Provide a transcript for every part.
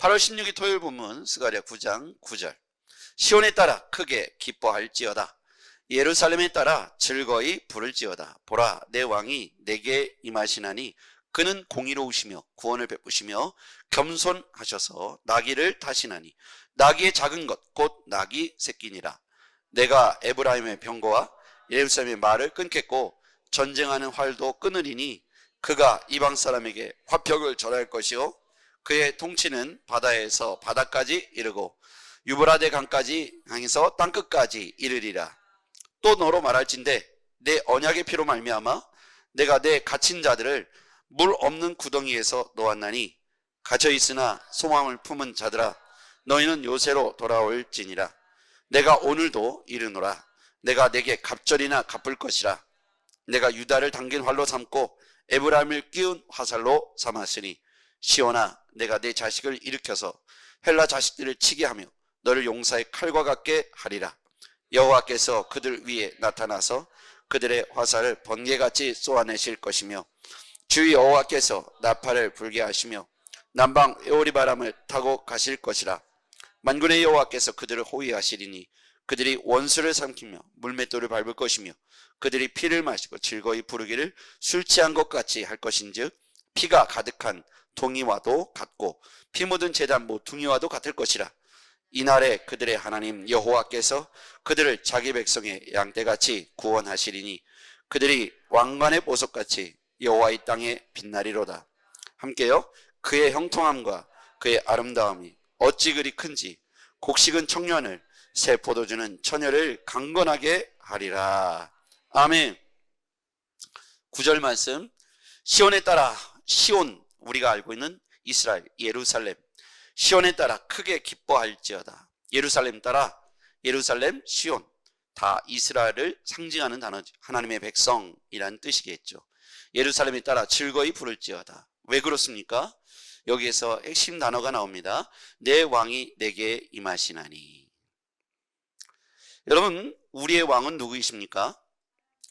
8월 16일 토요일 본문 스가랴 9장 9절. 시온에 따라 크게 기뻐할지어다. 예루살렘에 따라 즐거이 부를지어다. 보라 내 왕이 내게 임하시나니 그는 공의로우시며 구원을 베푸시며 겸손하셔서 나귀를 타시나니 나귀의 작은 것 곧 나귀 새끼니라. 내가 에브라임의 병거와 예루살렘의 말을 끊겠고 전쟁하는 활도 끊으리니 그가 이방 사람에게 화평을 절할 것이요 그의 통치는 바다에서 바다까지 이르고 유브라데 강까지 향해서 땅끝까지 이르리라. 또 너로 말할진대 내 언약의 피로 말미암아 내가 내 갇힌 자들을 물 없는 구덩이에서 놓았나니 갇혀 있으나 소망을 품은 자들아 너희는 요새로 돌아올지니라. 내가 오늘도 이르노라. 내가 내게 갑절이나 갚을 것이라. 내가 유다를 당긴 활로 삼고 에브라임을 끼운 화살로 삼았으니 시온아 내가 내 자식을 일으켜서 헬라 자식들을 치게 하며 너를 용사의 칼과 같게 하리라. 여호와께서 그들 위에 나타나서 그들의 화살을 번개같이 쏘아내실 것이며 주 여호와께서 나팔을 불게 하시며 남방 에오리 바람을 타고 가실 것이라. 만군의 여호와께서 그들을 호위하시리니 그들이 원수를 삼키며 물맷돌을 밟을 것이며 그들이 피를 마시고 즐거이 부르기를 술 취한 것 같이 할 것인즉 피가 가득한 동이와도 같고 피 묻은 재단 모퉁이와도 같을 것이라. 이날에 그들의 하나님 여호와께서 그들을 자기 백성의 양떼같이 구원하시리니 그들이 왕관의 보석같이 여호와의 땅에 빛나리로다. 함께요. 그의 형통함과 그의 아름다움이 어찌 그리 큰지 곡식은 청년을 새 포도주는 처녀를 강건하게 하리라. 아멘. 구절 말씀. 시온에 따라 시온 우리가 알고 있는 이스라엘 예루살렘. 시온에 따라 크게 기뻐할지어다. 예루살렘 따라 예루살렘 시온. 다 이스라엘을 상징하는 단어 하나님의 백성이라는 뜻이겠죠. 예루살렘에 따라 즐거이 부를지어다. 왜 그렇습니까? 여기에서 핵심 단어가 나옵니다. 내 왕이 내게 임하시나니. 여러분 우리의 왕은 누구이십니까?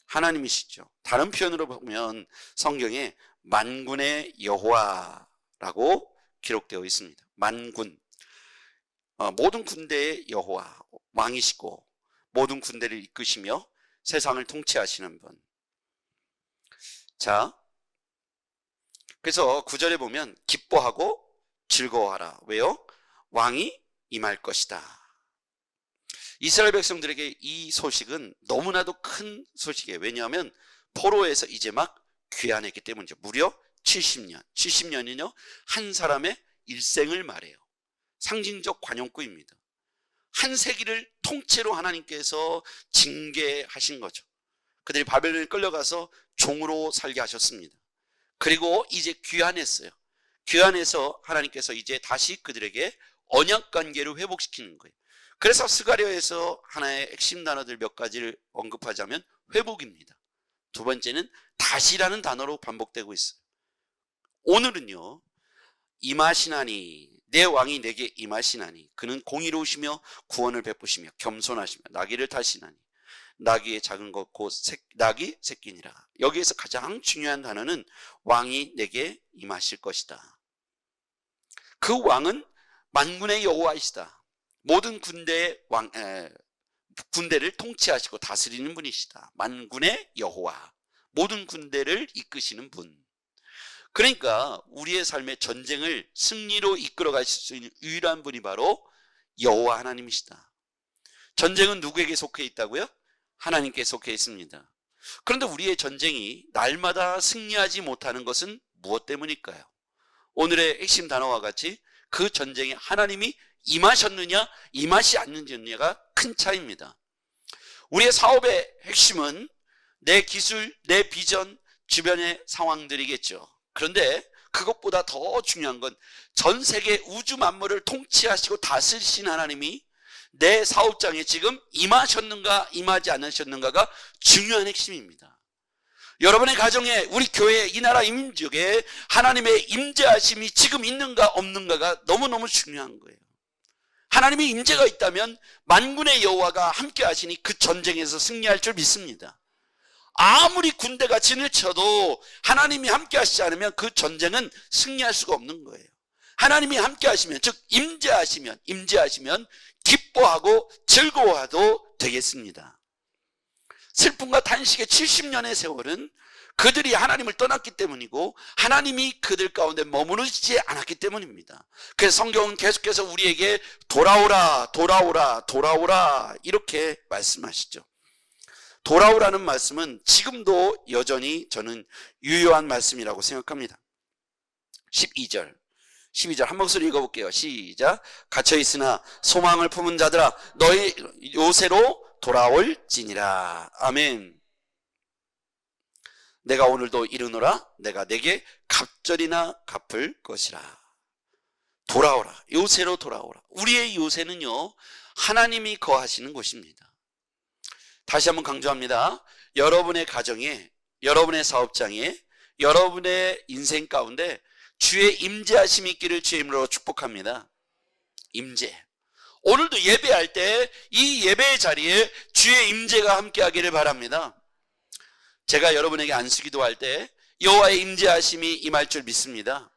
하나님이시죠. 다른 표현으로 보면 성경에 만군의 여호와라고 기록되어 있습니다 만군 어, 모든 군대의 여호와 왕이시고 모든 군대를 이끄시며 세상을 통치하시는 분. 자, 그래서 구절에 보면 기뻐하고 즐거워하라. 왜요? 왕이 임할 것이다. 이스라엘 백성들에게 이 소식은 너무나도 큰 소식이에요. 왜냐하면 포로에서 이제 막 귀환했기 때문이죠. 무려 70년. 70년이요. 한 사람의 일생을 말해요. 상징적 관용구입니다. 한 세기를 통째로 하나님께서 징계하신 거죠. 그들이 바벨론에 끌려가서 종으로 살게 하셨습니다. 그리고 이제 귀환했어요. 귀환해서 하나님께서 이제 다시 그들에게 언약 관계를 회복시키는 거예요. 그래서 스가랴에서 하나의 핵심 단어들 몇 가지를 언급하자면 회복입니다. 두 번째는 다시라는 단어로 반복되고 있어요. 오늘은요. 임하시나니 내 왕이 내게 임하시나니 그는 공의로우시며 구원을 베푸시며 겸손하시며 나귀를 타시나니 나귀의 작은 것곧 나귀 새끼니라 여기에서 가장 중요한 단어는 왕이 내게 임하실 것이다 그 왕은 만군의 여호와이시다 모든 군대의 왕 에, 군대를 통치하시고 다스리는 분이시다 만군의 여호와 모든 군대를 이끄시는 분 그러니까 우리의 삶의 전쟁을 승리로 이끌어 가실 수 있는 유일한 분이 바로 여호와 하나님이시다. 전쟁은 누구에게 속해 있다고요? 하나님께 속해 있습니다. 그런데 우리의 전쟁이 날마다 승리하지 못하는 것은 무엇 때문일까요? 오늘의 핵심 단어와 같이 그 전쟁에 하나님이 임하셨느냐, 임하시 않느냐가 큰 차이입니다. 우리의 사업의 핵심은 내 기술, 내 비전, 주변의 상황들이겠죠. 그런데 그것보다 더 중요한 건 전 세계 우주 만물을 통치하시고 다스리신 하나님이 내 사업장에 지금 임하셨는가 임하지 않으셨는가가 중요한 핵심입니다. 여러분의 가정에 우리 교회 이 나라 임족에 하나님의 임재하심이 지금 있는가 없는가가 너무너무 중요한 거예요. 하나님의 임재가 있다면 만군의 여호와가 함께 하시니 그 전쟁에서 승리할 줄 믿습니다. 아무리 군대가 진을 쳐도 하나님이 함께 하시지 않으면 그 전쟁은 승리할 수가 없는 거예요. 하나님이 함께 하시면 즉 임재하시면 임재하시면 기뻐하고 즐거워도 되겠습니다. 슬픔과 탄식의 70년의 세월은 그들이 하나님을 떠났기 때문이고 하나님이 그들 가운데 머무르지 않았기 때문입니다. 그래서 성경은 계속해서 우리에게 돌아오라, 돌아오라, 돌아오라 이렇게 말씀하시죠. 돌아오라는 말씀은 지금도 여전히 저는 유효한 말씀이라고 생각합니다. 12절. 12절 한 목소리 읽어볼게요. 시작. 갇혀있으나 소망을 품은 자들아 너희 요새로 돌아올지니라. 아멘. 내가 오늘도 이르노라 내가 내게 갑절이나 갚을 것이라. 돌아오라. 요새로 돌아오라. 우리의 요새는요. 하나님이 거하시는 곳입니다. 다시 한번 강조합니다. 여러분의 가정에, 여러분의 사업장에, 여러분의 인생 가운데 주의 임재하심이 있기를 주의 이름으로 축복합니다. 임재. 오늘도 예배할 때 이 예배의 자리에 주의 임재가 함께하기를 바랍니다. 제가 여러분에게 안수기도 할 때 여호와의 임재하심이 임할 줄 믿습니다.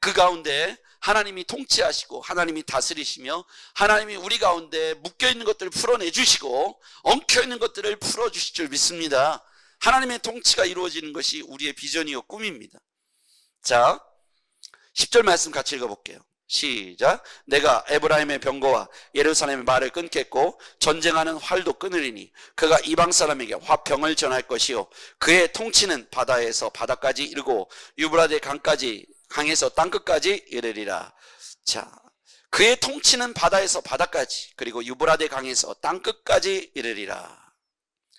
그 가운데 하나님이 통치하시고 하나님이 다스리시며 하나님이 우리 가운데 묶여 있는 것들을 풀어내 주시고 엉켜 있는 것들을 풀어 주실 줄 믿습니다. 하나님의 통치가 이루어지는 것이 우리의 비전이요 꿈입니다. 자, 10절 말씀 같이 읽어 볼게요. 시작. 내가 에브라임의 병거와 예루살렘의 말을 끊겠고 전쟁하는 활도 끊으리니 그가 이방 사람에게 화평을 전할 것이요 그의 통치는 바다에서 바다까지 이르고 유브라데 강까지 강에서 땅 끝까지 이르리라. 자, 그의 통치는 바다에서 바다까지 그리고 유브라데 강에서 땅 끝까지 이르리라.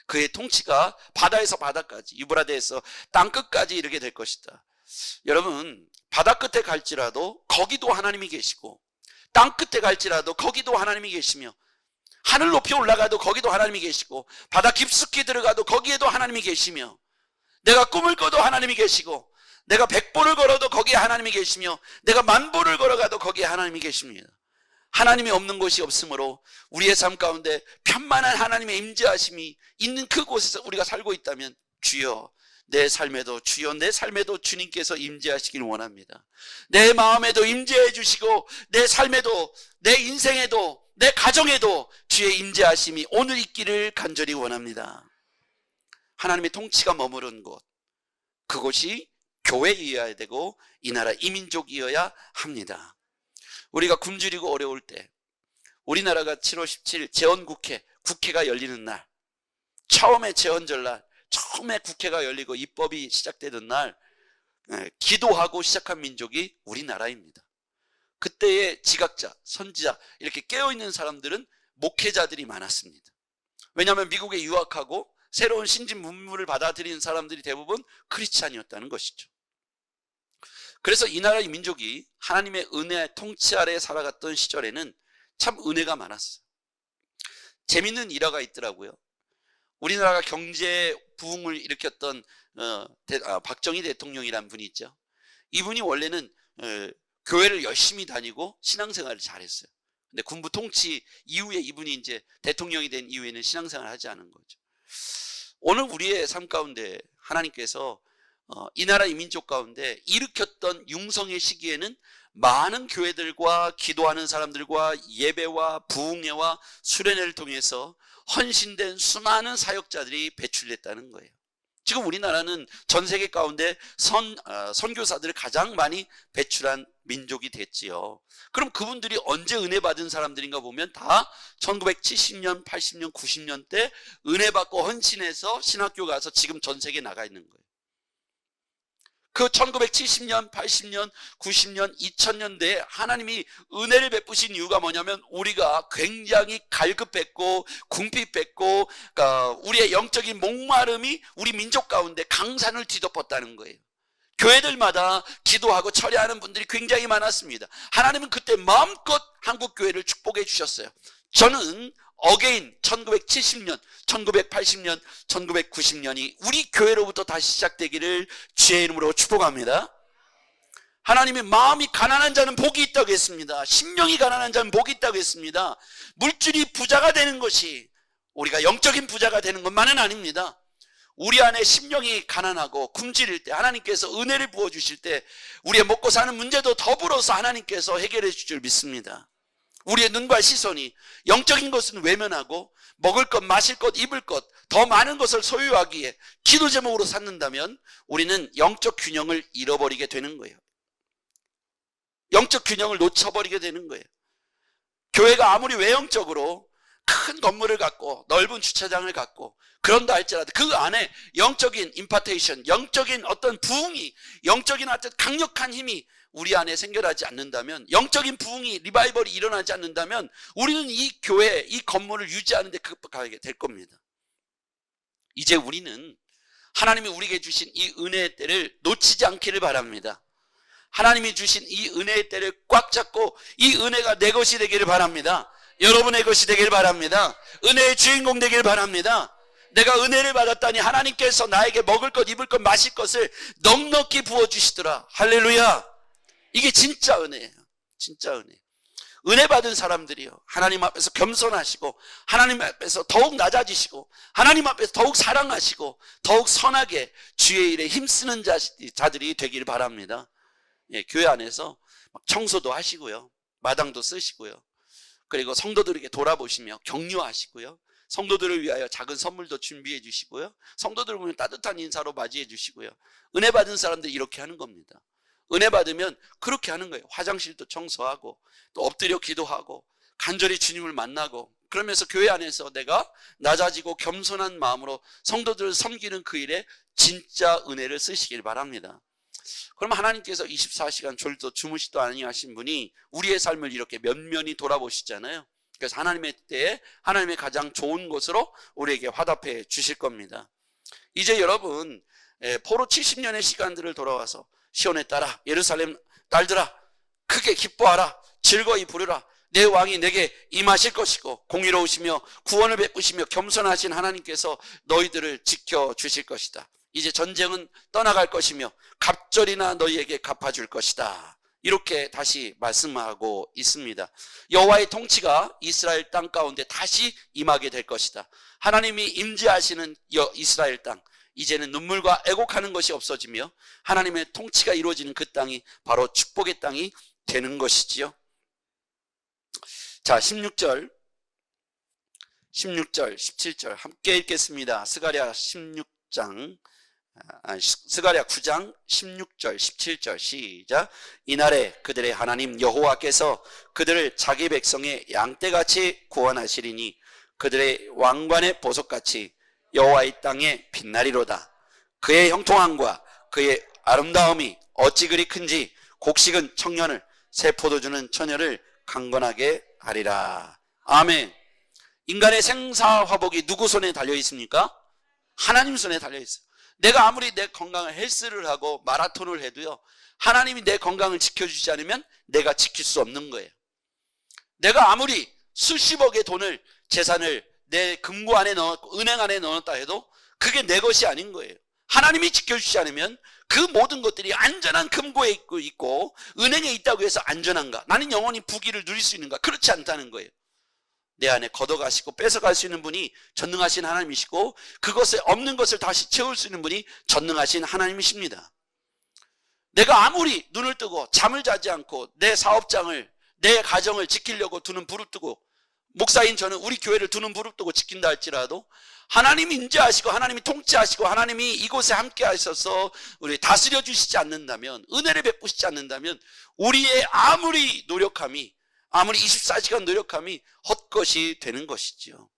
그의 통치가 바다에서 바다까지 유브라데에서 땅 끝까지 이르게 될 것이다. 여러분 바다 끝에 갈지라도 거기도 하나님이 계시고 땅 끝에 갈지라도 거기도 하나님이 계시며 하늘 높이 올라가도 거기도 하나님이 계시고 바다 깊숙이 들어가도 거기에도 하나님이 계시며 내가 꿈을 꿔도 하나님이 계시고 내가 백보를 걸어도 거기에 하나님이 계시며 내가 만보를 걸어가도 거기에 하나님이 계십니다. 하나님이 없는 곳이 없으므로 우리의 삶 가운데 편만한 하나님의 임재하심이 있는 그곳에서 우리가 살고 있다면 주여 내 삶에도 주여 내 삶에도 주님께서 임재하시길 원합니다. 내 마음에도 임재해 주시고 내 삶에도 내 인생에도 내 가정에도 주의 임재하심이 오늘 있기를 간절히 원합니다. 하나님의 통치가 머무른 곳 그곳이 교회이어야 되고 이 나라 이민족이어야 합니다. 우리가 굶주리고 어려울 때 우리나라가 7월 17일 재헌국회 국회가 열리는 날 처음에 재헌절날 처음에 국회가 열리고 입법이 시작되던 날 예, 기도하고 시작한 민족이 우리나라입니다. 그때의 지각자, 선지자 이렇게 깨어있는 사람들은 목회자들이 많았습니다. 왜냐하면 미국에 유학하고 새로운 신진 문물을 받아들이는 사람들이 대부분 크리스찬이었다는 것이죠. 그래서 이 나라의 민족이 하나님의 은혜 통치 아래 살아갔던 시절에는 참 은혜가 많았어요. 재밌는 일화가 있더라고요. 우리나라가 경제 부흥을 일으켰던 어, 대, 아, 박정희 대통령이란 분이 있죠. 이분이 원래는 어, 교회를 열심히 다니고 신앙생활을 잘했어요. 근데 군부 통치 이후에 이분이 이제 대통령이 된 이후에는 신앙생활을 하지 않은 거죠. 오늘 우리의 삶 가운데 하나님께서 어, 이 나라 이민족 가운데 일으켰던 융성의 시기에는 많은 교회들과 기도하는 사람들과 예배와 부흥회와 수련회를 통해서 헌신된 수많은 사역자들이 배출됐다는 거예요. 지금 우리나라는 전 세계 가운데 선, 어, 선교사들을 가장 많이 배출한 민족이 됐지요. 그럼 그분들이 언제 은혜 받은 사람들인가 보면 다 1970년, 80년, 90년 때 은혜 받고 헌신해서 신학교 가서 지금 전 세계에 나가 있는 거예요. 그 1970년, 80년, 90년, 2000년대에 하나님이 은혜를 베푸신 이유가 뭐냐면 우리가 굉장히 갈급했고 궁핍했고 그러니까 우리의 영적인 목마름이 우리 민족 가운데 강산을 뒤덮었다는 거예요. 교회들마다 기도하고 철회하는 분들이 굉장히 많았습니다. 하나님은 그때 마음껏 한국 교회를 축복해 주셨어요. 저는 어게인 1970년, 1980년, 1990년이 우리 교회로부터 다시 시작되기를 주의 이름으로 축복합니다. 하나님의 마음이 가난한 자는 복이 있다고 했습니다. 심령이 가난한 자는 복이 있다고 했습니다. 물질이 부자가 되는 것이 우리가 영적인 부자가 되는 것만은 아닙니다. 우리 안에 심령이 가난하고 굶주릴 때 하나님께서 은혜를 부어 주실 때 우리의 먹고 사는 문제도 더불어서 하나님께서 해결해 줄줄 믿습니다. 우리의 눈과 시선이 영적인 것은 외면하고 먹을 것, 마실 것, 입을 것, 더 많은 것을 소유하기에 기도 제목으로 삼는다면 우리는 영적 균형을 잃어버리게 되는 거예요. 영적 균형을 놓쳐버리게 되는 거예요. 교회가 아무리 외형적으로 큰 건물을 갖고 넓은 주차장을 갖고 그런다 할지라도 그 안에 영적인 임파테이션, 영적인 어떤 부흥이, 영적인 어떤 강력한 힘이 우리 안에 생겨나지 않는다면, 영적인 부흥이 리바이벌이 일어나지 않는다면, 우리는 이 교회, 이 건물을 유지하는 데 급박하게 될 겁니다. 이제 우리는 하나님이 우리에게 주신 이 은혜의 때를 놓치지 않기를 바랍니다. 하나님이 주신 이 은혜의 때를 꽉 잡고 이 은혜가 내 것이 되기를 바랍니다. 여러분의 것이 되길 바랍니다. 은혜의 주인공 되길 바랍니다. 내가 은혜를 받았다니 하나님께서 나에게 먹을 것, 입을 것, 마실 것을 넉넉히 부어주시더라. 할렐루야. 이게 진짜 은혜예요. 진짜 은혜. 은혜 받은 사람들이요. 하나님 앞에서 겸손하시고, 하나님 앞에서 더욱 낮아지시고, 하나님 앞에서 더욱 사랑하시고, 더욱 선하게 주의 일에 힘쓰는 자, 자들이 되길 바랍니다. 예, 교회 안에서 청소도 하시고요. 마당도 쓰시고요. 그리고 성도들에게 돌아보시며 격려하시고요. 성도들을 위하여 작은 선물도 준비해 주시고요. 성도들을 보면 따뜻한 인사로 맞이해 주시고요. 은혜 받은 사람들 이렇게 하는 겁니다. 은혜 받으면 그렇게 하는 거예요. 화장실도 청소하고 또 엎드려 기도하고 간절히 주님을 만나고 그러면서 교회 안에서 내가 낮아지고 겸손한 마음으로 성도들을 섬기는 그 일에 진짜 은혜를 쓰시길 바랍니다. 그럼 하나님께서 24시간 졸도 주무시도 아니하신 분이 우리의 삶을 이렇게 면면히 돌아보시잖아요. 그래서 하나님의 때에 하나님의 가장 좋은 것으로 우리에게 화답해 주실 겁니다. 이제 여러분 예, 포로 70년의 시간들을 돌아와서 시온에 따라 예루살렘 딸들아 크게 기뻐하라 즐거이 부르라 내 왕이 내게 임하실 것이고 공의로우시며 구원을 베푸시며 겸손하신 하나님께서 너희들을 지켜 주실 것이다. 이제 전쟁은 떠나갈 것이며 갑절이나 너희에게 갚아줄 것이다. 이렇게 다시 말씀하고 있습니다. 여호와의 통치가 이스라엘 땅 가운데 다시 임하게 될 것이다. 하나님이 임재하시는 이스라엘 땅 이제는 눈물과 애곡하는 것이 없어지며 하나님의 통치가 이루어지는 그 땅이 바로 축복의 땅이 되는 것이지요. 자, 16절 16절, 17절 함께 읽겠습니다. 스가랴 16장 아, 스가랴 9장 16절 17절 시작 이날에 그들의 하나님 여호와께서 그들을 자기 백성의 양떼같이 구원하시리니 그들의 왕관의 보석같이 여호와의 땅에 빛나리로다 그의 형통함과 그의 아름다움이 어찌 그리 큰지 곡식은 청년을 새 포도주는 처녀를 강건하게 하리라 아멘 인간의 생사화복이 누구 손에 달려 있습니까? 하나님 손에 달려 있어요 내가 아무리 내 건강을 헬스를 하고 마라톤을 해도요. 하나님이 내 건강을 지켜주지 않으면 내가 지킬 수 없는 거예요. 내가 아무리 수십억의 돈을 재산을 내 금고 안에 넣었고 은행 안에 넣었다 해도 그게 내 것이 아닌 거예요. 하나님이 지켜주지 않으면 그 모든 것들이 안전한 금고에 있고, 있고 은행에 있다고 해서 안전한가? 나는 영원히 부귀를 누릴 수 있는가? 그렇지 않다는 거예요. 내 안에 걷어가시고 뺏어갈 수 있는 분이 전능하신 하나님이시고 그것에 없는 것을 다시 채울 수 있는 분이 전능하신 하나님이십니다. 내가 아무리 눈을 뜨고 잠을 자지 않고 내 사업장을 내 가정을 지키려고 두는 부릅 뜨고 목사인 저는 우리 교회를 두는 부릅 뜨고 지킨다 할지라도 하나님이 인자하시고 하나님이 통치하시고 하나님이 이곳에 함께 하셔서 우리 다스려 주시지 않는다면 은혜를 베푸시지 않는다면 우리의 아무리 노력함이 아무리 24시간 노력함이 헛것이 되는 것이지요.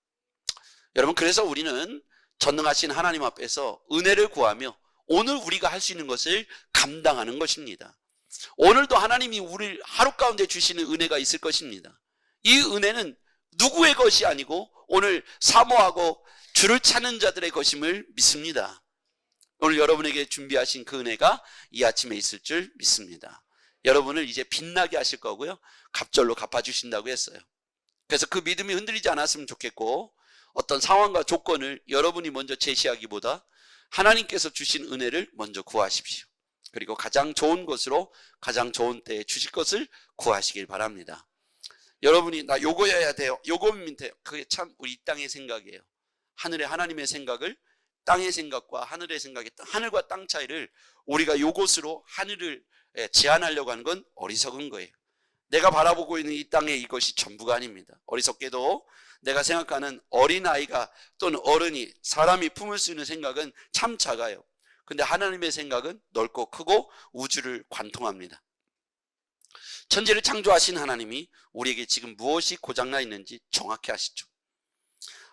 여러분 그래서 우리는 전능하신 하나님 앞에서 은혜를 구하며 오늘 우리가 할 수 있는 것을 감당하는 것입니다. 오늘도 하나님이 우리를 하루 가운데 주시는 은혜가 있을 것입니다. 이 은혜는 누구의 것이 아니고 오늘 사모하고 주를 찾는 자들의 것임을 믿습니다. 오늘 여러분에게 준비하신 그 은혜가 이 아침에 있을 줄 믿습니다. 여러분을 이제 빛나게 하실 거고요. 갑절로 갚아주신다고 했어요. 그래서 그 믿음이 흔들리지 않았으면 좋겠고 어떤 상황과 조건을 여러분이 먼저 제시하기보다 하나님께서 주신 은혜를 먼저 구하십시오. 그리고 가장 좋은 것으로 가장 좋은 때에 주실 것을 구하시길 바랍니다. 여러분이 나 요거여야 돼요. 요거면 돼요. 그게 참 우리 이 땅의 생각이에요. 하늘의 하나님의 생각을 땅의 생각과 하늘의 생각이 하늘과 땅 차이를 우리가 요것으로 하늘을 예, 제한하려고 하는 건 어리석은 거예요. 내가 바라보고 있는 이 땅에 이것이 전부가 아닙니다. 어리석게도 내가 생각하는 어린아이가 또는 어른이 사람이 품을 수 있는 생각은 참 작아요. 근데 하나님의 생각은 넓고 크고 우주를 관통합니다. 천지를 창조하신 하나님이 우리에게 지금 무엇이 고장나 있는지 정확히 아시죠.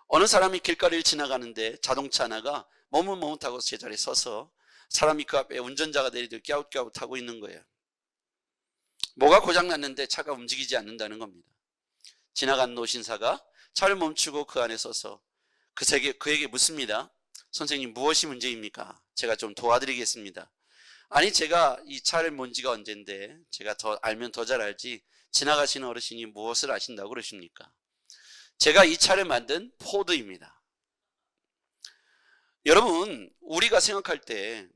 어느 사람이 길거리를 지나가는데 자동차 하나가 머뭇머뭇하고 제자리에 서서 사람이 그 앞에 운전자가 내리듯 갸웃갸웃하고 있는 거예요. 뭐가 고장났는데 차가 움직이지 않는다는 겁니다. 지나간 노신사가 차를 멈추고 그 안에 서서 그에게 묻습니다. 선생님 무엇이 문제입니까? 제가 좀 도와드리겠습니다. 아니 제가 이 차를 몬 지가 언젠데 제가 더 알면 더 잘 알지 지나가시는 어르신이 무엇을 아신다고 그러십니까? 제가 이 차를 만든 포드입니다. 여러분 우리가 생각할 때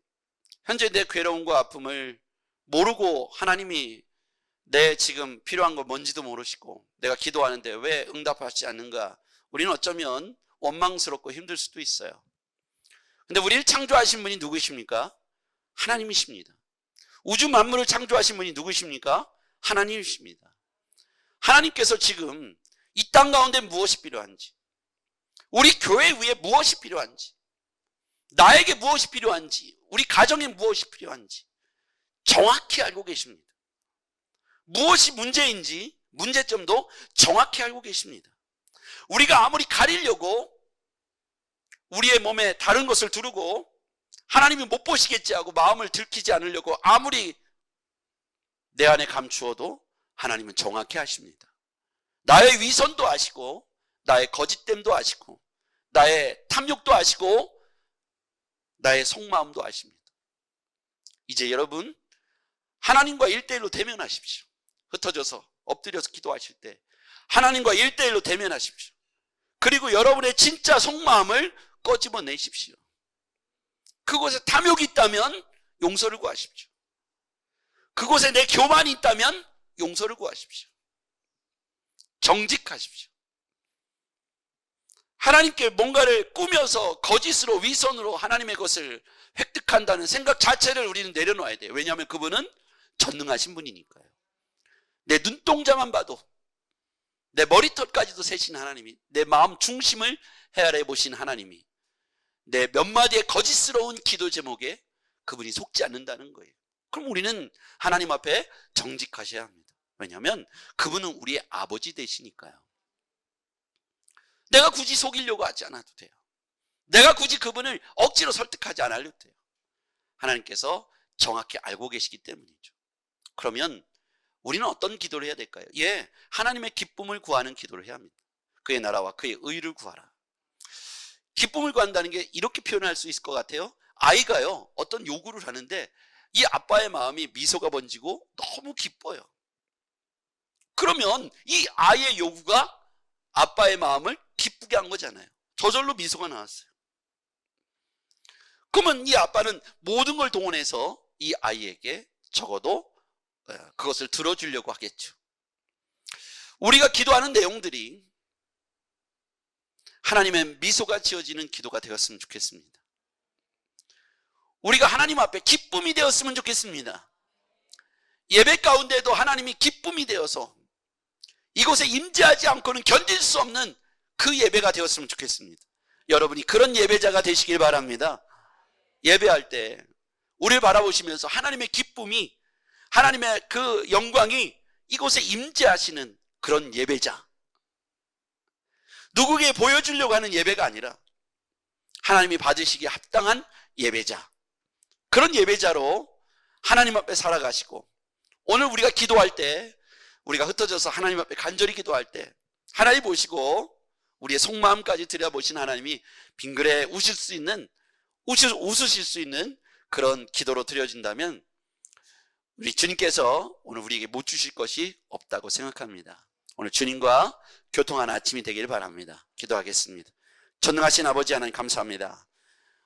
현재 내 괴로움과 아픔을 모르고 하나님이 내 지금 필요한 거 뭔지도 모르시고 내가 기도하는데 왜 응답하지 않는가 우리는 어쩌면 원망스럽고 힘들 수도 있어요. 근데 우리를 창조하신 분이 누구십니까? 하나님이십니다. 우주 만물을 창조하신 분이 누구십니까? 하나님이십니다. 하나님께서 지금 이 땅 가운데 무엇이 필요한지, 우리 교회 위에 무엇이 필요한지, 나에게 무엇이 필요한지, 우리 가정에 무엇이 필요한지 정확히 알고 계십니다. 무엇이 문제인지 문제점도 정확히 알고 계십니다. 우리가 아무리 가리려고 우리의 몸에 다른 것을 두르고 하나님이 못 보시겠지 하고 마음을 들키지 않으려고 아무리 내 안에 감추어도 하나님은 정확히 아십니다. 나의 위선도 아시고 나의 거짓됨도 아시고 나의 탐욕도 아시고 나의 속마음도 아십니다. 이제 여러분 하나님과 일대일로 대면하십시오. 흩어져서 엎드려서 기도하실 때 하나님과 일대일로 대면하십시오. 그리고 여러분의 진짜 속마음을 꺼집어 내십시오. 그곳에 탐욕이 있다면 용서를 구하십시오. 그곳에 내 교만이 있다면 용서를 구하십시오. 정직하십시오. 하나님께 뭔가를 꾸며서 거짓으로 위선으로 하나님의 것을 획득한다는 생각 자체를 우리는 내려놓아야 돼요. 왜냐하면 그분은 전능하신 분이니까요. 내 눈동자만 봐도 내 머리털까지도 세신 하나님이 내 마음 중심을 헤아려 보신 하나님이 내몇 마디의 거짓스러운 기도 제목에 그분이 속지 않는다는 거예요. 그럼 우리는 하나님 앞에 정직하셔야 합니다. 왜냐하면 그분은 우리의 아버지 되시니까요. 내가 굳이 속이려고 하지 않아도 돼요. 내가 굳이 그분을 억지로 설득하지 않아도 돼요. 하나님께서 정확히 알고 계시기 때문이죠. 그러면 우리는 어떤 기도를 해야 될까요? 예, 하나님의 기쁨을 구하는 기도를 해야 합니다. 그의 나라와 그의 의를 구하라. 기쁨을 구한다는 게 이렇게 표현할 수 있을 것 같아요. 아이가요, 어떤 요구를 하는데 이 아빠의 마음이 미소가 번지고 너무 기뻐요. 그러면 이 아이의 요구가 아빠의 마음을 기쁘게 한 거잖아요. 저절로 미소가 나왔어요. 그러면 이 아빠는 모든 걸 동원해서 이 아이에게 적어도 어, 그것을 들어주려고 하겠죠. 우리가 기도하는 내용들이 하나님의 미소가 지어지는 기도가 되었으면 좋겠습니다. 우리가 하나님 앞에 기쁨이 되었으면 좋겠습니다. 예배 가운데도 하나님이 기쁨이 되어서 이곳에 임재하지 않고는 견딜 수 없는 그 예배가 되었으면 좋겠습니다. 여러분이 그런 예배자가 되시길 바랍니다. 예배할 때 우리를 바라보시면서 하나님의 기쁨이 하나님의 그 영광이 이곳에 임재하시는 그런 예배자. 누구에게 보여주려고 하는 예배가 아니라 하나님이 받으시기에 합당한 예배자. 그런 예배자로 하나님 앞에 살아가시고 오늘 우리가 기도할 때 우리가 흩어져서 하나님 앞에 간절히 기도할 때 하나님 보시고 우리의 속마음까지 들여보신 하나님이 빙그레 우실 수 있는 우실, 웃으실 수 있는 그런 기도로 드려진다면 우리 주님께서 오늘 우리에게 못 주실 것이 없다고 생각합니다. 오늘 주님과 교통하는 아침이 되기를 바랍니다. 기도하겠습니다. 전능하신 아버지 하나님 감사합니다.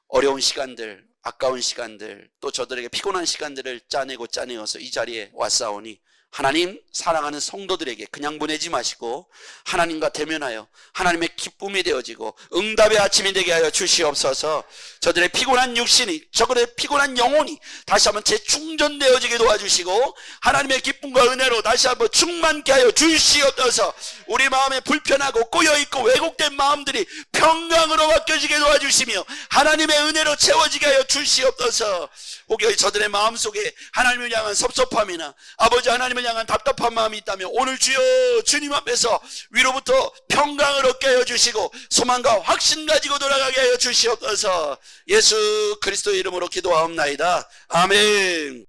어려운 시간들, 아까운 시간들, 또 저들에게 피곤한 시간들을 짜내고 짜내어서 이 자리에 왔사오니 하나님 사랑하는 성도들에게 그냥 보내지 마시고 하나님과 대면하여 하나님의 기쁨이 되어지고 응답의 아침이 되게 하여 주시옵소서. 저들의 피곤한 육신이 저들의 피곤한 영혼이 다시 한번 재충전되어지게 도와주시고 하나님의 기쁨과 은혜로 다시 한번 충만케 하여 주시옵소서. 우리 마음에 불편하고 꼬여있고 왜곡된 마음들이 평강으로 바뀌어지게 도와주시며 하나님의 은혜로 채워지게 하여 주시옵소서 혹여 저들의 마음속에 하나님을 향한 섭섭함이나 아버지 하나님을 향한 답답한 마음이 있다면 오늘 주여 주님 앞에서 위로부터 평강을 얻게 하여 주시고 소망과 확신 가지고 돌아가게 하여 주시옵소서. 예수 그리스도의 이름으로 기도하옵나이다. 아멘